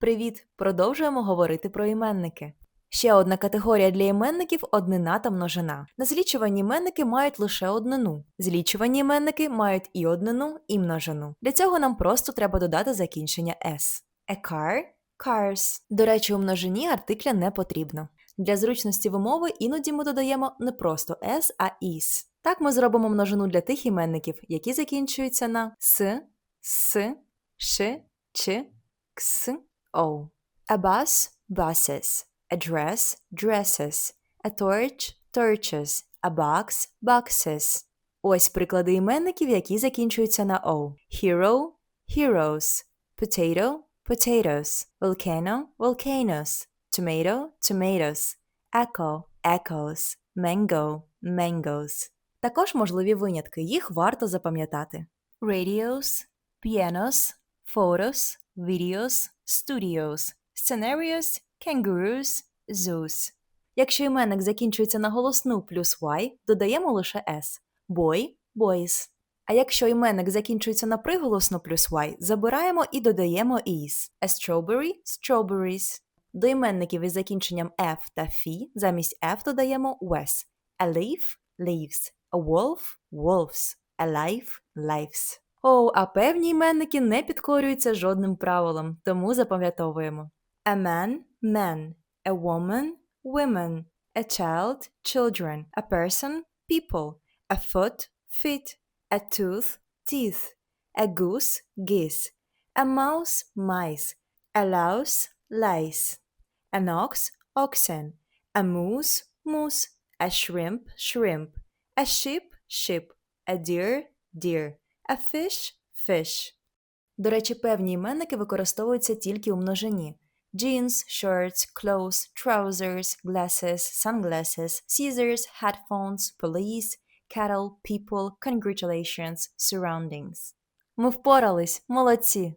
Привіт! Продовжуємо говорити про іменники. Ще одна категорія для іменників однина та множина. Незлічувані іменники мають лише однину. Злічувані іменники мають і однину, і множину. Для цього нам просто треба додати закінчення s. A car – cars. До речі, у множині артикля не потрібно. Для зручності вимови іноді ми додаємо не просто s, а is. Так ми зробимо множину для тих іменників, які закінчуються на с, с, ш, ч, кс, о. A bus – buses. A dress – dresses. A torch – torches. A box – boxes. Ось приклади іменників, які закінчуються на O. Hero – heroes. Potato – potatoes. Volcano – volcanoes. Tomato – tomatoes. Echo – echoes. Mango – mangoes. Також можливі винятки, їх варто запам'ятати. Radios – pianos. Photos – videos. Studios – scenarios. Kangaroos – zoos. Якщо іменник закінчується на голосну плюс y, додаємо лише s. Boy – boys. А якщо іменник закінчується на приголосну плюс y, забираємо і додаємо is. A strawberry – strawberries. До іменників із закінченням f та фі замість f додаємо wes. A leaf – leaves. A wolf – wolves. A life – lives. О, а певні іменники не підкорюються жодним правилам, тому запам'ятовуємо. A man – man. A woman – women. A child – children. A person – people. A foot – feet. A tooth – teeth. A goose – geese. A mouse – mice. A louse – lice. An ox – oxen. A moose – moose. A shrimp – shrimp. A sheep – sheep. A deer – deer. A fish – fish. До речі, певні іменники використовуються тільки у множині. Jeans, shirts, clothes, trousers, glasses, sunglasses, scissors, headphones, police, cattle, people, congratulations, surroundings. Ми впорались, молодці!